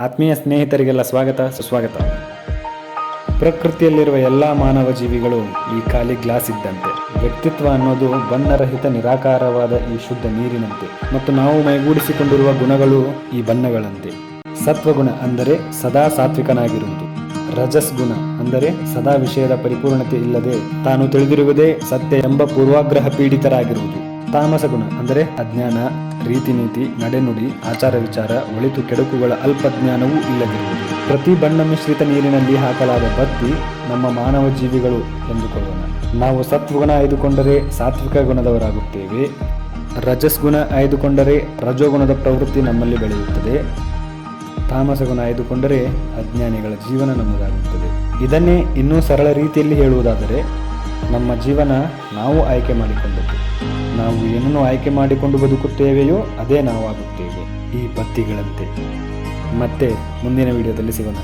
ಆತ್ಮೀಯ ಸ್ನೇಹಿತರಿಗೆಲ್ಲ ಸ್ವಾಗತ, ಸುಸ್ವಾಗತ. ಪ್ರಕೃತಿಯಲ್ಲಿರುವ ಎಲ್ಲ ಮಾನವ ಜೀವಿಗಳು ಈ ಖಾಲಿ ಗ್ಲಾಸ್ ಇದ್ದಂತೆ. ವ್ಯಕ್ತಿತ್ವ ಅನ್ನೋದು ಬಣ್ಣರಹಿತ ನಿರಾಕಾರವಾದ ಈ ಶುದ್ಧ ನೀರಿನಂತೆ. ಮತ್ತು ನಾವು ಮೈಗೂಡಿಸಿಕೊಂಡಿರುವ ಗುಣಗಳು ಈ ಬಣ್ಣಗಳಂತೆ. ಸತ್ವಗುಣ ಅಂದರೆ ಸದಾ ಸಾತ್ವಿಕನಾಗಿರುವುದು. ರಜಸ್ ಗುಣ ಅಂದರೆ ಸದಾ ವಿಷಯದ ಪರಿಪೂರ್ಣತೆ ಇಲ್ಲದೆ ತಾನು ತಿಳಿದಿರುವುದೇ ಸತ್ಯ ಎಂಬ ಪೂರ್ವಾಗ್ರಹ ಪೀಡಿತರಾಗಿರುವುದು. ತಾಮಸ ಗುಣ ಅಂದರೆ ಅಜ್ಞಾನ ರೀತಿ ನೀತಿ ನಡೆನುಡಿ, ಆಚಾರ ವಿಚಾರ, ಒಳಿತು ಕೆಡುಕುಗಳ ಅಲ್ಪ ಜ್ಞಾನವೂ ಇಲ್ಲದಿರುವುದು ಪ್ರತಿ ಬಣ್ಣ ಮಿಶ್ರಿತ ನೀರಿನಲ್ಲಿ ಹಾಕಲಾದ ಬತ್ತಿ ನಮ್ಮ ಮಾನವ ಜೀವಿಗಳು ಎಂದುಕೊಳ್ಳೋಣ. ನಾವು ಸತ್ವಗುಣ ಆಯ್ದುಕೊಂಡರೆ ಸಾತ್ವಿಕ ಗುಣದವರಾಗುತ್ತೇವೆ. ರಜಸ್ ಗುಣ ಆಯ್ದುಕೊಂಡರೆ ರಜೋಗುಣದ ಪ್ರವೃತ್ತಿ ನಮ್ಮಲ್ಲಿ ಬೆಳೆಯುತ್ತದೆ. ತಾಮಸ ಗುಣ ಆಯ್ದುಕೊಂಡರೆ ಅಜ್ಞಾನಿಗಳ ಜೀವನ ನಮ್ಮದಾಗುತ್ತದೆ. ಇದನ್ನೇ ಇನ್ನೂ ಸರಳ ರೀತಿಯಲ್ಲಿ ಹೇಳುವುದಾದರೆ, ನಮ್ಮ ಜೀವನ ನಾವು ಆಯ್ಕೆ ಮಾಡಿಕೊಂಡದ್ದು. ನಾವು ಏನನ್ನು ಆಯ್ಕೆ ಮಾಡಿಕೊಂಡು ಬದುಕುತ್ತೇವೆಯೋ ಅದೇ ನಾವಾಗುತ್ತೇವೆ. ಈ ಪತ್ತಿಗಳಂತೆ ಮತ್ತೆ ಮುಂದಿನ ವಿಡಿಯೋದಲ್ಲಿ ಸಿಗೋಣ.